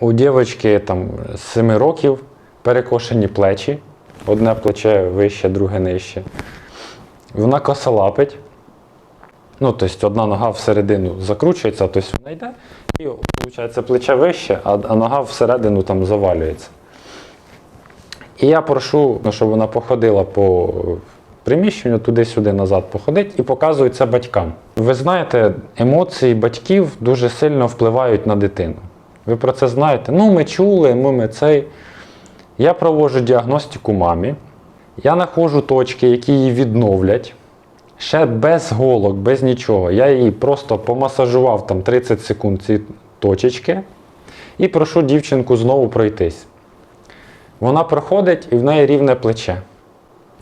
У дівчинки там з 7 років перекошені плечі. Одне плече вище, друге нижче. Вона косолапить. Ну, тобто одна нога всередину закручується, тобто вона йде, і виходить плече вище, а, нога всередину там завалюється. І я прошу, ну, щоб вона походила по приміщенню, туди-сюди назад походить і показую це батькам. Ви знаєте, емоції батьків дуже сильно впливають на дитину. Ви про це знаєте? Ну, ми чули, ми, ми цей. Я проводжу діагностику мамі. Я знаходжу точки, які її відновлять. Ще без голок, без нічого. Я її просто помасажував там 30 секунд ці точечки і прошу дівчинку знову пройтись. Вона проходить і в неї рівне плече.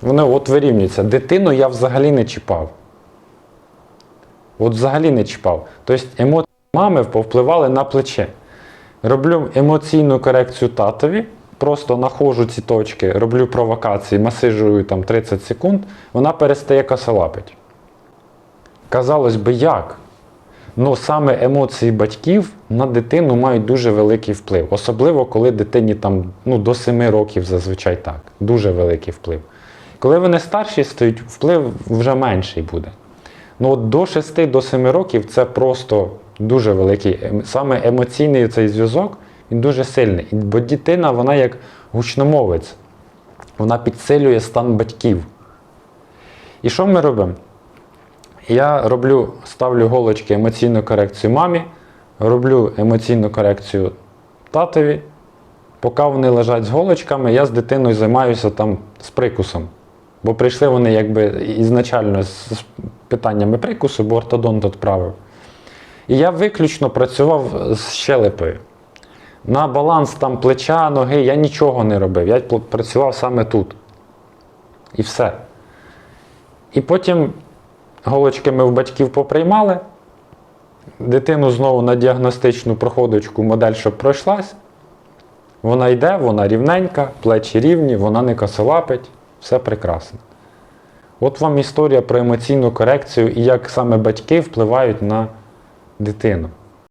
Воно от вирівнюється. Дитину я взагалі не чіпав. От взагалі не чіпав. Тобто емоції мами повпливали на плече. Роблю емоційну корекцію татові, просто находжу ці точки, роблю провокації, масижую там 30 секунд, вона перестає косолапить. Казалось би, як? Ну, саме емоції батьків на дитину мають дуже великий вплив. Особливо, коли дитині там, ну, до 7 років зазвичай так. Дуже великий вплив. Коли вони старші стають, вплив вже менший буде. Ну от до 6 до 7 років це просто дуже великий. ем- Саме емоційний цей зв'язок він дуже сильний. Бо дитина, вона як гучномовець, вона підсилює стан батьків. І що ми робимо? Я роблю, ставлю голочки емоційну корекцію мамі, роблю емоційну корекцію татові. Поки вони лежать з голочками, я з дитиною займаюся там з прикусом. Бо прийшли вони якби ізначально з з питаннями прикусу, бо ортодонт відправив. І я виключно працював з щелепою. На баланс там плеча, ноги я нічого не робив. Я працював саме тут. І все. І потім голочки ми в батьків поприймали. Дитину знову на діагностичну проходочку модель, щоб пройшлась. Вона йде, вона рівненька, плечі рівні, вона не косолапить, все прекрасно. От вам історія про емоційну корекцію і як саме батьки впливають на дитину.